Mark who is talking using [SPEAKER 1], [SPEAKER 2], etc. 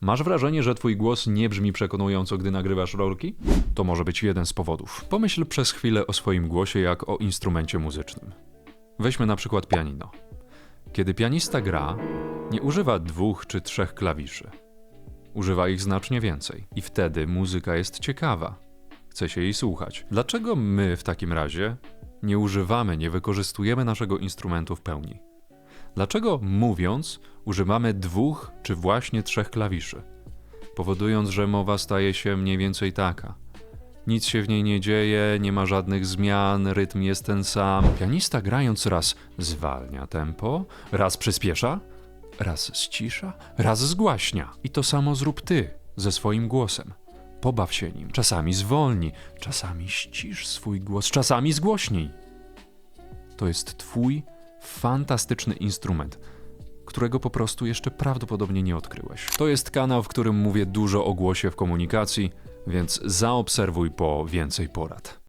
[SPEAKER 1] Masz wrażenie, że twój głos nie brzmi przekonująco, gdy nagrywasz rolki? To może być jeden z powodów. Pomyśl przez chwilę o swoim głosie jak o instrumencie muzycznym. Weźmy na przykład pianino. Kiedy pianista gra, nie używa dwóch czy trzech klawiszy. Używa ich znacznie więcej. I wtedy muzyka jest ciekawa. Chce się jej słuchać. Dlaczego my w takim razie nie używamy, nie wykorzystujemy naszego instrumentu w pełni? Dlaczego mówiąc używamy dwóch czy właśnie trzech klawiszy, powodując, że mowa staje się mniej więcej taka? Nic się w niej nie dzieje, nie ma żadnych zmian, rytm jest ten sam. Pianista grając raz zwalnia tempo, raz przyspiesza, raz ścisza, raz zgłaśnia. I to samo zrób ty ze swoim głosem. Pobaw się nim. Czasami zwolni, czasami ścisz swój głos, czasami zgłośnij. To jest twój fantastyczny instrument, którego po prostu jeszcze prawdopodobnie nie odkryłeś. To jest kanał, w którym mówię dużo o głosie w komunikacji, więc zaobserwuj po więcej porad.